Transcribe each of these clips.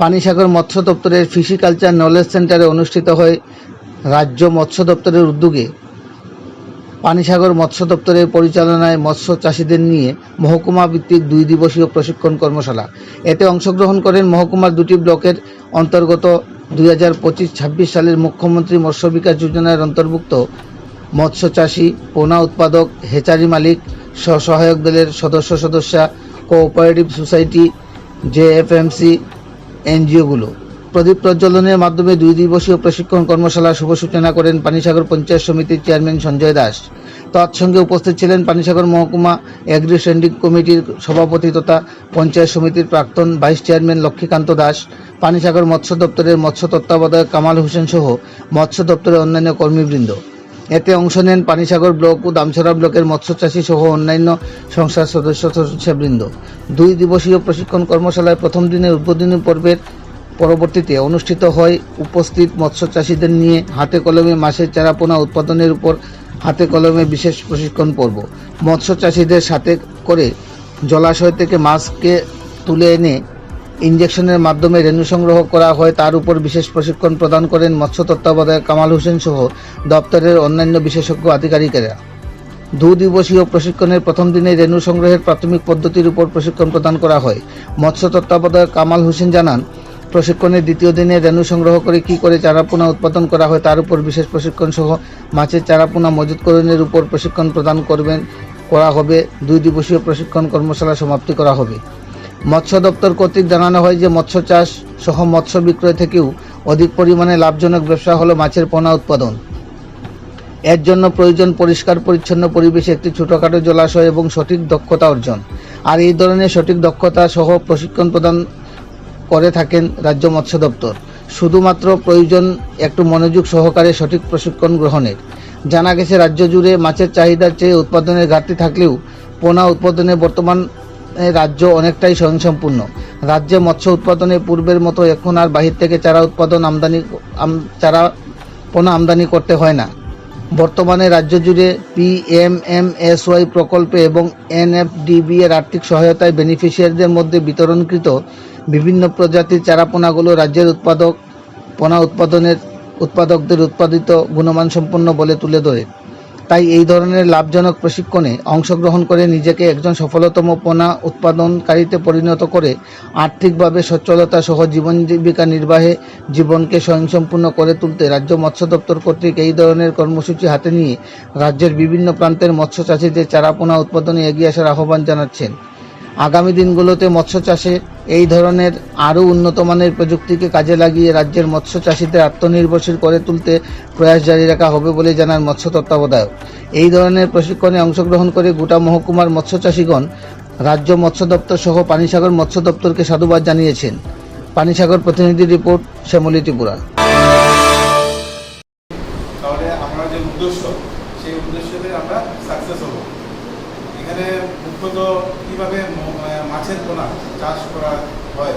পানিসাগর মৎস্য দপ্তরের ফিশিকালচার নলেজ সেন্টারে অনুষ্ঠিত হয় রাজ্য মৎস্য দপ্তরের উদ্যোগে। পানিসাগর মৎস্য দপ্তরের পরিচালনায় মৎস্য চাষিদের নিয়ে মহকুমা ভিত্তিক দুই দিবসীয় প্রশিক্ষণ কর্মশালা। এতে অংশগ্রহণ করেন মহকুমার দুটি ব্লকের অন্তর্গত দুই হাজার পঁচিশ ছাব্বিশ সালের মুখ্যমন্ত্রী মৎস্য বিকাশ যোজনার অন্তর্ভুক্ত মৎস্য চাষি, পোনা উৎপাদক, হেচারি মালিক, স্বসহায়ক দলের সদস্য সদস্যা, কোঅপারেটিভ সোসাইটি জেএফএমসি এনজিওগুলো। প্রদীপ প্রজ্বলনের মাধ্যমে দুই দিবসীয় প্রশিক্ষণ কর্মশালা শুভ সূচনা করেন পানিসাগর পঞ্চায়েত সমিতির চেয়ারম্যান সঞ্জয় দাস। তৎসঙ্গে উপস্থিত ছিলেন পানিসাগর মহকুমা এগ্রি স্ট্যান্ডিং কমিটির সভাপতি তথা পঞ্চায়েত সমিতির প্রাক্তন ভাইস চেয়ারম্যান লক্ষ্মীকান্ত দাস, পানিসাগর মৎস্য দপ্তরের মৎস্য তত্ত্বাবধায়ক কামাল হোসেন সহ মৎস্য দপ্তরের অন্যান্য কর্মীবৃন্দ। এতে অংশ নেন পানিসাগর ব্লক ও দামছড়া ব্লকের মৎস্য চাষী সহ অন্যান্য সংস্থার সদস্য সদস্যবৃন্দ। দুই দিবসীয় প্রশিক্ষণ কর্মশালায় প্রথম দিনের উদ্বোধনী পর্বের পরবর্তীতে অনুষ্ঠিত হয় উপস্থিত মৎস্য চাষীদের নিয়ে হাতে কলমে মাছের চারাপোনা উৎপাদনের উপর হাতে কলমে বিশেষ প্রশিক্ষণ পর্ব। মৎস্য চাষীদের সাথে করে জলাশয় থেকে মাছকে তুলে এনে ইঞ্জেকশনের মাধ্যমে রেণু সংগ্রহ করা হয়। তার উপর বিশেষ প্রশিক্ষণ প্রদান করেন মৎস্য তত্ত্বাবধায়ক কামাল হোসেন সহ দপ্তরের অন্যান্য বিশেষজ্ঞ আধিকারিকেরা। দু দিবসীয় প্রশিক্ষণের প্রথম দিনে রেণু সংগ্রহের প্রাথমিক পদ্ধতির উপর প্রশিক্ষণ প্রদান করা হয়। মৎস্য তত্ত্বাবধায়ক কামাল হোসেন জানান, প্রশিক্ষণের দ্বিতীয় দিনে রেণু সংগ্রহ করে কী করে চারাপোনা উৎপাদন করা হয় তার উপর বিশেষ প্রশিক্ষণ সহ মাছের চারাপোনা মজুতকরণের উপর প্রশিক্ষণ প্রদান করবেন, করা হবে। দুই দিবসীয় প্রশিক্ষণ কর্মশালা সমাপ্তি করা হবে। মৎস্য দপ্তর কর্তৃক জানানো হয় যে মৎস্য চাষ সহ মৎস্য বিক্রয় থেকেও অধিক পরিমাণে লাভজনক ব্যবসা হলো মাছের পোনা উৎপাদন। এর জন্য প্রয়োজন পরিষ্কার পরিচ্ছন্ন পরিবেশে একটি ছোটোখাটো জলাশয় এবং সঠিক দক্ষতা অর্জন। আর এই ধরনের সঠিক দক্ষতা সহ প্রশিক্ষণ প্রদান করে থাকেন রাজ্য মৎস্য দপ্তর। শুধুমাত্র প্রয়োজন একটু মনোযোগ সহকারে সঠিক প্রশিক্ষণ গ্রহণের। জানা গেছে, রাজ্য জুড়ে মাছের চাহিদার চেয়ে উৎপাদনের ঘাটতি থাকলেও পোনা উৎপাদনে বর্তমান রাজ্য অনেকটাই স্বয়ংসম্পূর্ণ। রাজ্যে মৎস্য উৎপাদনে পূর্বের মতো এখন আর বাহির থেকে চারা উৎপাদন আমদানি চারা পোনা আমদানি করতে হয় না। বর্তমানে রাজ্য জুড়ে পিএমএমএসওয়াই প্রকল্পে এবং এনএফডিবি এর আর্থিক সহায়তায় বেনিফিশিয়ারিদের মধ্যে বিতরণকৃত বিভিন্ন প্রজাতির চারাপোনাগুলো রাজ্যের উৎপাদক, পোনা উৎপাদনের, উৎপাদকদের উৎপাদিত গুণমান সম্পন্ন বলে তুলে ধরে। তাই এই ধরনের লাভজনক প্রশিক্ষণে অংশগ্রহণ করে নিজেকে একজন সফলতম পোনা উৎপাদনকারীতে পরিণত করে আর্থিকভাবে সচ্ছলতা সহ জীবন জীবিকা নির্বাহে জীবনকে স্বয়ংসম্পূর্ণ করে তুলতে রাজ্য মৎস্য দপ্তর কর্তৃক এই ধরনের কর্মসূচি হাতে নিয়ে রাজ্যের বিভিন্ন প্রান্তের মৎস্য চাষিদের চারা পোনা উৎপাদনে এগিয়ে আসার আহ্বান জানাচ্ছেন। আগামী দিনগুলোতে মৎস্য চাষে এই ধরনের আরও উন্নত মানের প্রযুক্তিকে কাজে লাগিয়ে রাজ্যের মৎস্য চাষিদের আত্মনির্ভরশীল করে তুলতে প্রয়াস জারি রাখা হবে বলে জানান মৎস্য তত্ত্বাবধায়ক। এই ধরনের প্রশিক্ষণে অংশগ্রহণ করে গোটা মহকুমার মৎস্য চাষিগণ রাজ্য মৎস্য দপ্তর সহ পানিসাগর মৎস্য দপ্তরকে সাধুবাদ জানিয়েছেন। পানিসাগর প্রতিনিধি রিপোর্ট, শ্যামলী ত্রিপুরা। উদ্দেশ্য, সেই উদ্দেশ্যতে আমরা সাকসেস হব। এখানে মুখ্যত কীভাবে মাছের পোনা চাষ করা হয়?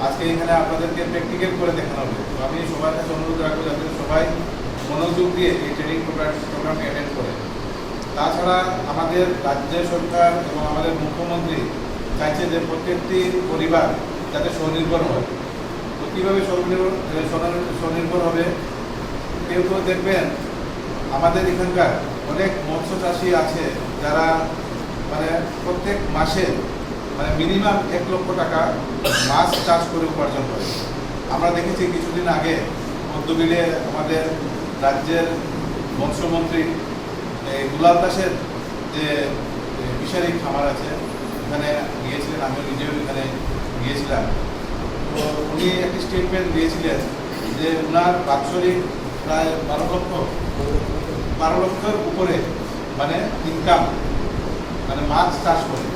আজকে এখানে আপনাদেরকে প্র্যাকটিক্যাল করে দেখানো হবে। তো আমি সবার কাছে অনুরোধ রাখব যাতে সবাই মনোযোগ দিয়ে এই ট্রেনিং প্রোগ্রাম প্রোগ্রামকে অ্যাটেন্ড করে। তাছাড়া আমাদের রাজ্য সরকার এবং আমাদের মুখ্যমন্ত্রী চাইছে যে প্রত্যেকটি পরিবার যাতে স্বনির্ভর হয়। তো কীভাবে স্বনির্ভর- স্বনির্ভর হবে? কেউ কেউ দেখবেন আমাদের এখানকার অনেক মৎস্য চাষি আছে যারা মানে প্রত্যেক মাসে মানে মিনিমাম এক লক্ষ টাকা মাছ চাষ করে উপার্জন করে। আমরা দেখেছি কিছুদিন আগে মধ্যবিলে আমাদের রাজ্যের মৎস্যমন্ত্রী এই দুলাল দাসের যে ফিশারি খামার আছে, ওখানে গিয়েছিলেন, আমিও নিজেও এখানে গিয়েছিলাম। তো উনি একটি স্টেটমেন্ট দিয়েছিলেন যে ওনার বাৎসরিক প্রায় বারো লক্ষ, বারো লক্ষের উপরে মানে ইনকাম মানে মাছ চাষ করে।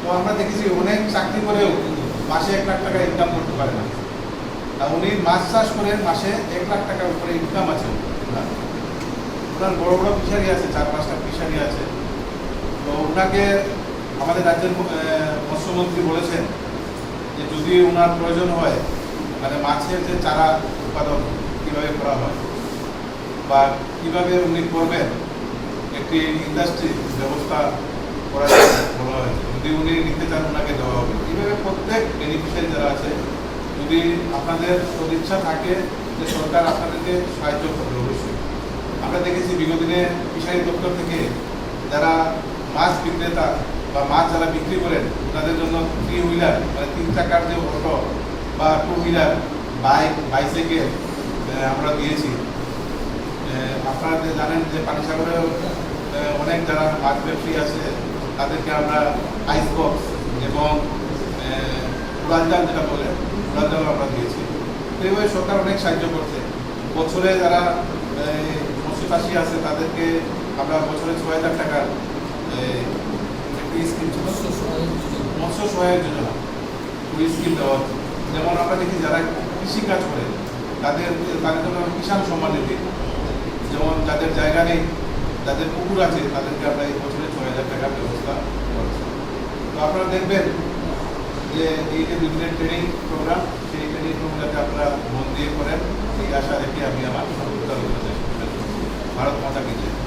তো আমরা দেখেছি অনেক চাকরি করেও মাসে এক লাখ টাকা ইনকাম করতে পারে না। তা উনি মাছ চাষ করে মাসে এক লাখ টাকার উপরে ইনকাম আছে। ওনার বড় বড় ফিশারি আছে, চার পাঁচটা ফিশারি আছে। তো ওনাকে আমাদের রাজ্যের মৎস্যমন্ত্রী বলেছেন যে যদি ওনার প্রয়োজন হয় মানে মাছের যে চারা উৎপাদন কীভাবে করা হয় বা কীভাবে উনি করবেন একটি ইন্ডাস্ট্রি ব্যবস্থা করা বলা হয়েছে যদি উনি নিতে চান ওনাকে দেওয়া হবে। এইভাবে প্রত্যেক বেনিফিশিয়ারি যারা আছে যদি আপনাদের সদিচ্ছা থাকে যে সরকার আপনাদেরকে সাহায্য করবে অবশ্যই। আমরা দেখেছি বিগত দিনে ফিশারি দপ্তর থেকে যারা মাছ বিক্রেতা বা মাছ যারা বিক্রি করেন তাদের জন্য থ্রি হুইলার মানে তিন চাকার যে অটো বা টু হুইলার বাইক বাইসাইকেল আমরা দিয়েছি। আপনারা জানেন যে পানিসাগরে আহ, অনেক যারা মাছ ব্যবসায়ী আছে তাদেরকে আমরা আইস বক্স এবং উড়ালজাল যেটা বলে উড়ালজাল আমরা দিয়েছি। এইভাবে সরকার অনেক সাহায্য করছে। বছরে যারা এই, মৎস্য আছে তাদেরকে আমরা বছরে ছয় হাজার ছিল মৎস্য সহায়ক যোজনা। ওই স্কিম দেওয়া যেমন আমরা দেখি যারা কৃষি কাজ করে তাদের তাদের জন্য কিষাণ সম্মান নিধি। যেমন যাদের জায়গা নেই যাদের পুকুর আছে, তাদেরকে আমরা এই বছরে ছয় হাজার টাকার ব্যবস্থা করেছি তো আপনারা দেখবেন যে এই যে দুদিনের ট্রেনিং প্রোগ্রাম সেই ট্রেনিং প্রোগ্রামটাতে আপনারা মন দিয়ে করেন, এই আশা রেখে আমি আমার ভারত মাতা কি জয়।